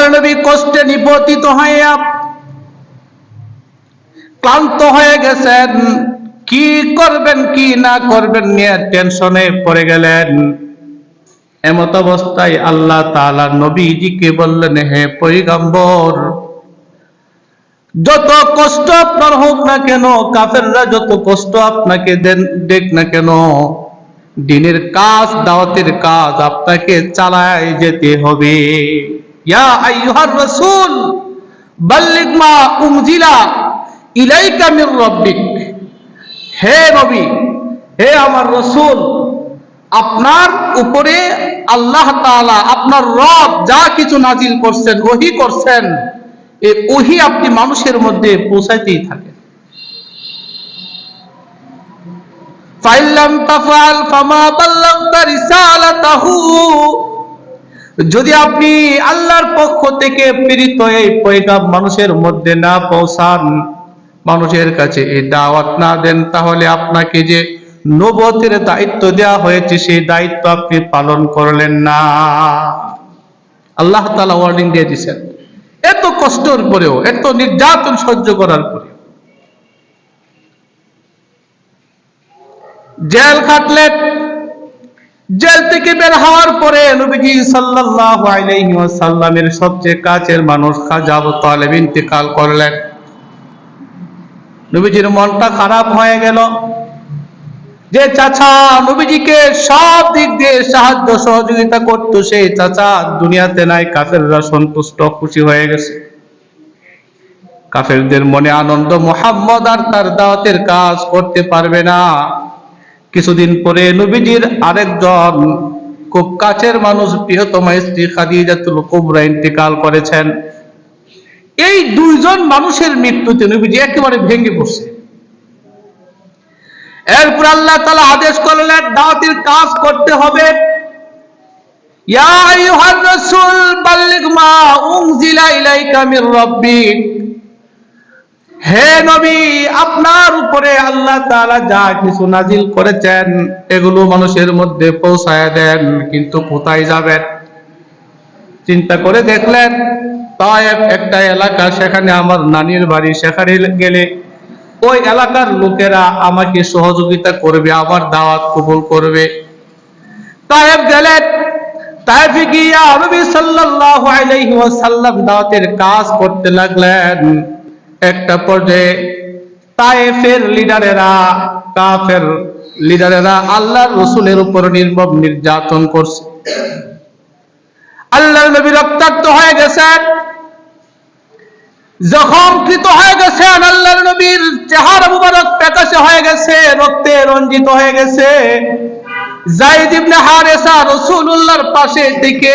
আল্লাহ নবী কষ্টে নিপতিত হইয়া ক্লান্ত হয়ে গেছেন। কি করবেন, কি না করবেন নিয়ে টেনশনে পড়ে গেলেন। এমত অবস্থায় আল্লাহ তাআলা নবীজিকে বললেন, হে পৈগম্বর যত কষ্ট আপনার হোক না কেন, কাফেররা যত কষ্ট আপনাকে দেন, দেখ না কেন, দিনের কাজ, দাওয়াতের কাজ আপনাকে চালায় যেতে হবে। আপনার উপরে আল্লাহ আপনার রব যা কিছু নাজিল করছেন, ওহি করছেন এই ওহি আপনি মানুষের মধ্যে পৌঁছাইতেই থাকেন। ফাইল্লাম তাফআল ফামা যদি আপনি আল্লাহর পক্ষ থেকে প্রেরিত এই পয়গাম মানুষের মধ্যে না পৌঁছান, মানুষের কাছে এই দাওয়াত না দেন, তাহলে আপনাকে যে নবতের দায়িত্ব দেওয়া হয়েছে, সেই দায়িত্ব আপনি পালন করলেন না। আল্লাহ তালা ওয়ার্নিং দিয়ে দিচ্ছেন এত কষ্টের পরেও, এত নির্যাতন সহ্য করার পরেও। জেল খাটলেন জেল থেকে বের হওয়ার পরে নবীজি সাল্লাল্লাহু আলাইহি ওয়াসাল্লামের সবচেয়ে কাছের মানুষ খাজা তালেব ইন্তেকাল করলেন। নবীজির মনটা খারাপ হয়ে গেল। যে চাচা নবীজিকে সব দিক দিয়ে সাহায্য সহযোগিতা করতো, সেই চাচা দুনিয়াতে নাই, কাফেররা সন্তুষ্ট, খুশি হয়ে গেছে। কাফেরদের মনে আনন্দ, মোহাম্মদ আর তার দাওয়াতের কাজ করতে পারবে না। কিছুদিন পরে নবীজির আরেকজন খুব কাছের মানুষ প্রিয়তম স্ত্রী খাদিজাতুল কুবরা ইন্তেকাল করেছেন। এই দুইজন মানুষের মৃত্যুতে নবীজি একেবারে ভেঙে পড়ছে। এরপর আল্লাহ তাআলা আদেশ করলেন, দাওয়াতের কাজ করতে হবে। ইয়া আইয়ুহার রাসূল, বাল্লিগ মা উনজিলা ইলাইকা মির রাব্বিক হে নবী, আপনার উপরে আল্লাহ তাআলা যা কিছু নাজিল করেছেন, এগুলো মানুষের মধ্যে পৌঁছায় দেন, কিন্তু কোথায় যাবেন? চিন্তা করে দেখলেন একটা এলাকা সেখানে আমার নানির বাড়ি সেখানে গেলে, ওই এলাকার লোকেরা আমাকে সহযোগিতা করবে, আমার দাওয়াত কবুল করবে। তায়েব গেলেন তায়েফে গিয়া নবী সাল্লাল্লাহু আলাইহি দাওয়াতের কাজ করতে লাগলেন। একটা পর্যায়ে তায়েফের লিডারেরা, কাফের লিডারেরা আল্লাহর রসুলের উপর নির্মম নির্যাতন করছে। আল্লাহর নবী রক্তাক্ত হয়ে গেছেন। জখম কৃত হয়ে গেছেন আল্লাহর নবীর চেহারা মুবারক প্রকাশে হয়ে গেছে, রক্তে রঞ্জিত হয়ে গেছে। জাইদ ইবনে হারেসা রাসূলুল্লাহর পাশে থেকে,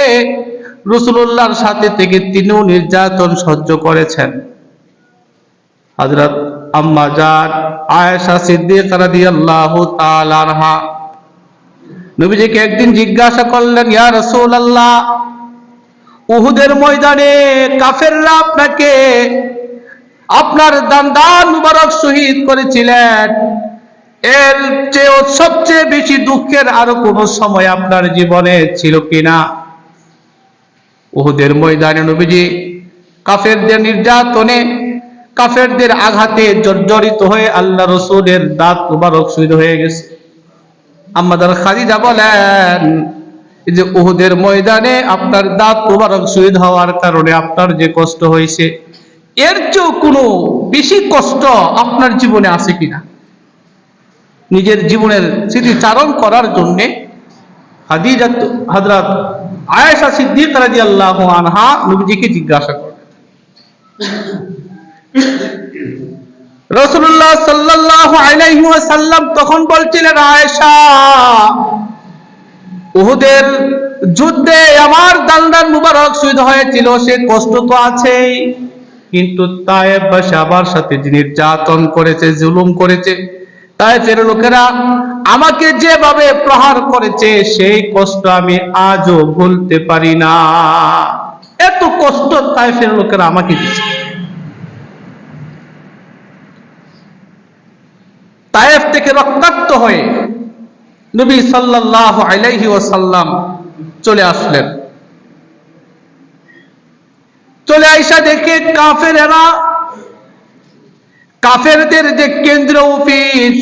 রাসূলুল্লাহর সাথে থেকে তিনিও নির্যাতন সহ্য করেছেন। হযরত আম্মা জান আয়েশা সিদ্দিকা রাদিয়াল্লাহু তাআলা আনহা। নবীজিকে একদিন জিজ্ঞাসা করলেন, ইয়া রাসূলুল্লাহ, উহুদের ময়দানে কাফেররা আপনাকে আপনার দান্দান মুবারক শহীদ করেছিলেন। এর চেয়ে সবচেয়ে বেশি দুঃখের আরও কোন সময় আপনার জীবনে ছিল কিনা? উহুদের ময়দানে নবীজি কাফেরদের নির্যাতনে কাফেরদের আঘাতে জর্জরিত হয়ে আল্লাহ রসুলের দাঁত মুবারক শহীদ হয়ে গেছে। আমাদের খাদিজা বলেন যে উহুদের ময়দানে আপনার দাঁত মুবারক শহীদ হওয়ার কারণে আপনার যে কষ্ট হয়েছে, এর চেয়েও কোনো বেশি কষ্ট আপনার জীবনে আছে কিনা? নিজের জীবনের স্মৃতিচারণ করার জন্য হাদিজা হযরত আয়েশা সিদ্দিক রাদিয়াল্লাহু আনহা নবীজিকে জিজ্ঞাসা করেন রাসূলুল্লাহ সাল্লাল্লাহু আলাইহি ওয়াসাল্লাম তখন বলছিলেন উহুদের যুদ্ধে আমার মুবারক শহীদ হয়েছিল, সে কষ্ট তো আছেই। কিন্তু বা সাথে নির্যাতন করেছে, জুলুম করেছে তায়েফের লোকেরা আমাকে যেভাবে প্রহার করেছে, সেই কষ্ট আমি আজও ভুলতে পারি না। এত কষ্ট তায়েফের লোকেরা আমাকে দিচ্ছে তায়েফ থেকে রক্তাক্ত হয়ে নবী সাল্লাল্লাহু আলাইহি ওয়াসাল্লাম চলে আসলেন। চলে আইসা দেখে কাফেরেরা, কাফেরদের যে কেন্দ্র অফিস,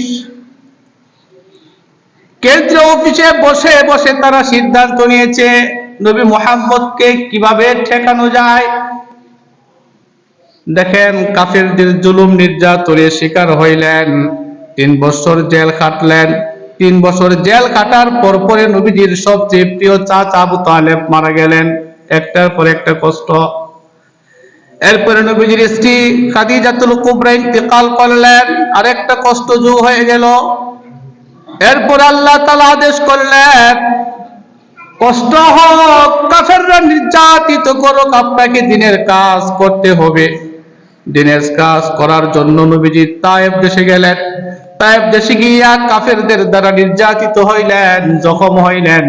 কেন্দ্র অফিসে বসে বসে তারা সিদ্ধান্ত নিয়েছে, নবী মোহাম্মদকে কীভাবে ঠেকানো যায়? দেখেন কাফেরদের জুলুম নির্যাতনের শিকার হইলেন। তিন বছর জেল কাটলেন। তিন বছর জেল কাটার পর পরে নবীজির সবচেয়ে প্রিয় চাচা আবু তালেব মারা গেলেন। একটার পর একটা কষ্ট। এরপরে নবীজির স্ত্রী খাদিজাতুল কুবরা ইন্তেকাল করলেন। আরেকটা কষ্ট যোগ হয়ে গেল। এরপর আল্লাহ তালা আদেশ করলেন, কষ্ট হোক, কাফেররা নির্যাতিত করুক, আপনাকে দিনের কাজ করতে হবে। দিনের কাজ করার জন্য নবীজি তায়েব দেশে গেলেন। তায়েব দেশে গিয়া কাফেরদের দ্বারা নির্যাতিত হইলেন, জখম হইলেন।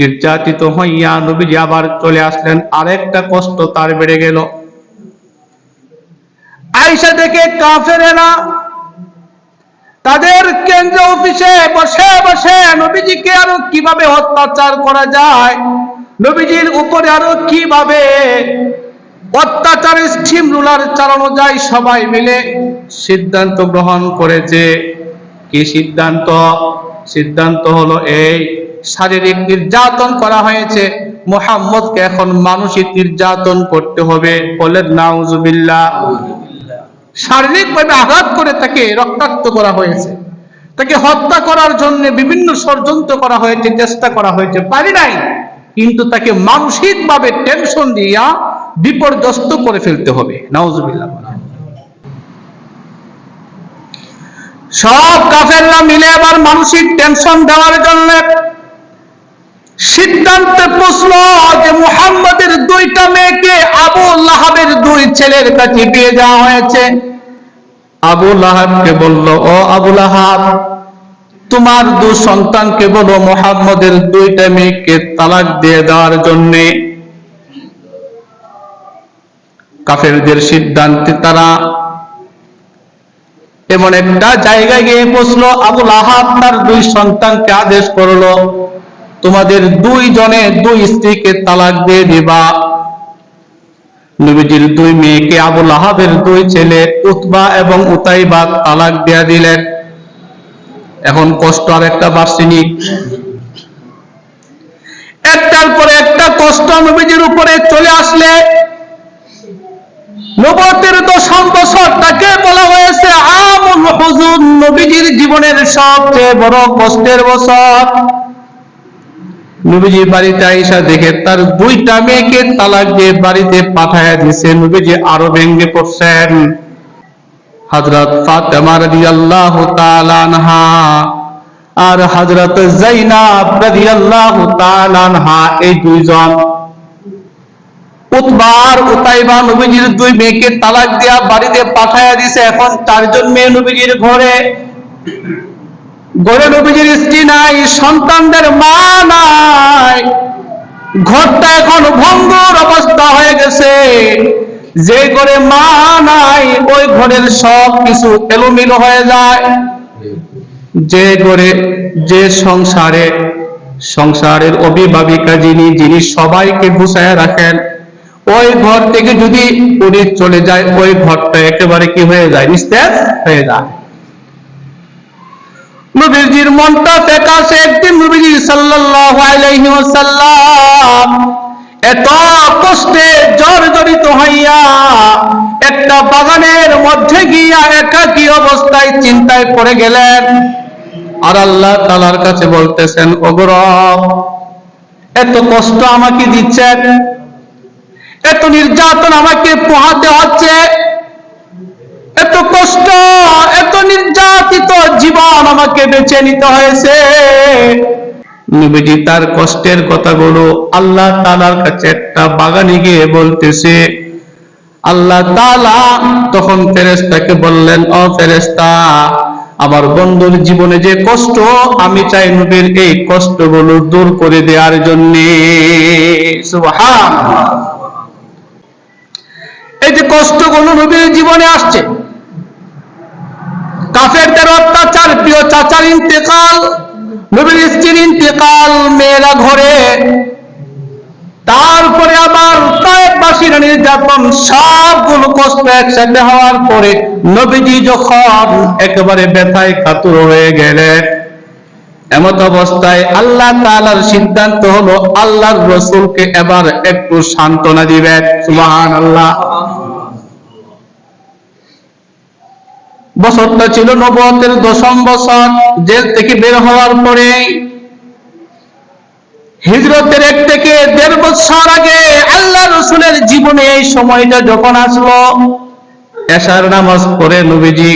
নির্যাতিত হইয়া নবীজি আবার চলে আসলেন। আরেকটা কষ্ট তার বেড়ে গেল। আইসা দেখে কাফেরেরা তাদের কেন্দ্র অফিসে বসে বসে নবীজিকে আরও কীভাবে অত্যাচার করা যায়, নবীজির উপরে আরও কীভাবে অত্যাচারের স্টিম রুলার চালানো যায়, সবাই মিলে সিদ্ধান্ত গ্রহণ করেছে। কি সিদ্ধান্ত? সিদ্ধান্ত হলো এই, শারীরিক নির্যাতন করা হয়েছে। মোহাম্মদকে এখন মানসিক নির্যাতন করতে হবে। বলেন, নাউজুবিল্লাহ। শারীরিকভাবে আঘাত করে তাকে রক্তাক্ত করা হয়েছে। তাকে হত্যা করার জন্য বিভিন্ন ষড়যন্ত্র করা হয়েছে, চেষ্টা করা হয়েছে। পারি নাই। কিন্তু তাকে মানসিকভাবে টেনশন দিয়া বিপর্যস্ত করে ফেলতে হবে। নাউজুবিল্লাহ। সব কাফেররা মিলে আবার মানসিক টেনশন দেওয়ার জন্য সিদ্ধান্তে প্রশ্ন যে মুহাম্মদের দুইটা মেয়েকে আবু লাহাবের দুই ছেলের কাছে পেয়ে যাওয়া হয়েছে। আবু লাহাবকে বলল, ও আবু লাহাব, তোমার দু সন্তানকে বলো মোহাম্মদের দুইটা মেয়েকে তালাক দিয়ে দেওয়ার জন্যে। কাফেরদের সিদ্ধান্তে তারা এমন একটা জায়গায় গিয়ে পৌঁছলো আবুল আহাব তার দুই সন্তানকে আদেশ করল, তোমাদের দুই জনে দুই স্ত্রীকে তালাক দিয়ে দিবা। নবীজির দুই মেয়েকে আবুল আহাবের দুই ছেলে উতবা এবং উতাইবা তালাক দিয়া দিলেন। এখন কষ্ট আর একটা বার্ষিক। একটার পরে একটা কষ্ট নবীজির উপরে চলে আসলে। নবতের দশম বছর তাকে বলা হুজুর নবীজির জীবনের সবচেয়ে বড় কষ্টের বছর। নবীজি বাড়িতে আইসা দেখে তার দুইটা মেয়েকে তালাক দিয়ে বাড়িতে পাঠায়া দিছে। নবীজি আরও ভেঙ্গে পড়ছেন। হযরত ফাতেমা রাদিয়াল্লাহু তাআলা আনহা আর হযরত যায়নাব রাদিয়াল্লাহু তাআলা আনহা এই দুইজন উতবার উতাইবা নবীজির দুই মেয়েকে তালাক দিয়া বাড়িতে পাঠায়া দিছে। এখন চারজন মেয়ে ঘরে। সন্তানদের ঘরটা এখন ভঙ্গুর অবস্থা হয়ে গেছে। যে ঘরে মা নাই, ওই ঘরের সব কিছু এলোমেলো হয়ে যায়। যে ঘরে, যে সংসারে, সংসারের অভিভাবিকা যিনি যিনি সবাইকে গুছায় রাখেন ওই ঘর থেকে যদি উনি চলে যায়, ওই ঘরটা একেবারে কি হয়ে যায়? নিস্তেজ হয়ে যায়। নবীজির মনটা ফেকাশে একদিন নবীজি সাল্লাল্লাহু আলাইহি ওয়াসাল্লাম এত কষ্টে জর্জরিত হইয়া একটা বাগানের মধ্যে গিয়া একাকী অবস্থায় চিন্তায় পড়ে গেলেন। আর আল্লাহ তালার কাছে বলতেছেন ওগর এত কষ্ট আমাকে দিচ্ছেন এত নির্যাতন আমাকে পোহাতে হচ্ছে। এত কষ্ট, এত নির্যাতিত জীবন আমাকে বেছে নিতে হয়েছে। তার কষ্টের কথাগুলো আল্লাহ তালার কাছে একটা বাগানে গিয়ে বলতেছে। আল্লাহ তালা তখন ফেরেস্তাকে বললেন, ও ফেরেস্তা আমার বন্ধুর জীবনে যে কষ্ট, আমি চাই নবীর এই কষ্টগুলো দূর করে দেওয়ার জন্যে। সুবহানাল্লাহ। এই যে কষ্টগুলো নবীর জীবনে আসছে। কাফেরদের অত্যাচার, প্রিয় চাচার ইন্তেকাল, নবীর স্ত্রীর ইন্তেকাল, মেয়েরা ঘরে। তারপরে আবার কয়েকবার নির্যাতন, সবগুলো কষ্ট একসাথে হওয়ার পরে নবীজি যখন একেবারে ব্যথায় কাতুর হয়ে গেলেন, এমত অবস্থায় আল্লাহ তাআলার সিদ্ধান্ত হলো, আল্লাহর রসুলকে এবার একটু সান্ত্বনা দিবেন। সুবহান আল্লাহ বছরটা ছিল নবতের দশম বছর জেল থেকে বের হওয়ার পরে। হিজরতের এক থেকে দেড় বছর আগে আল্লাহ রসুলের জীবনে এই সময়টা যখন আসলো, এশার নামাজ পড়ে নবীজি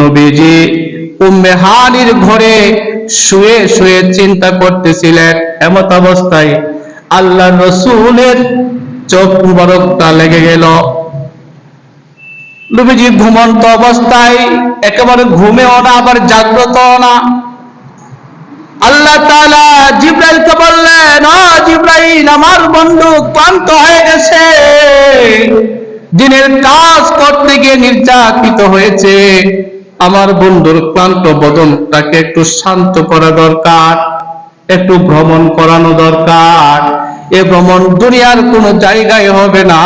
নবীজি উম্মে হানির ঘরে শুয়ে শুয়ে চিন্তা করতেছিলেন, এমত অবস্থায় আল্লাহ রসুলের চোখ মুবারকটা লেগে গেল। নবীজি ঘুমন্ত অবস্থায়, একেবারে ঘুমেও না আবার জাগ্রত না। আল্লাহ জিব্রাইলকে বললেন জিব্রাইল, আমার বন্ধু ক্লান্ত হয়ে গেছে। দিনের কাজ করতে গিয়ে নির্যাতিত হয়েছে। আমার বন্ধুর ক্লান্ত বদনটাকে একটু শান্ত করা দরকার, একটু ভ্রমণ করানো দরকার। এ ভ্রমণ দুনিয়ার কোন জায়গায় হবে না,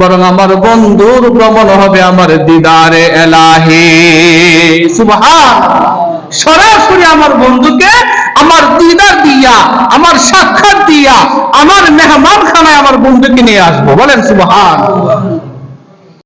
বরং আমার বন্ধুর ভ্রমণ হবে আমার দিদারে এলাহি। সুবহান। সরাসরি আমার বন্ধুকে আমার দিদার দিয়া, আমার সাক্ষাৎ দিয়া, আমার মেহমান খানায় আমার বন্ধুকে নিয়ে আসব। বলেন সুবহান।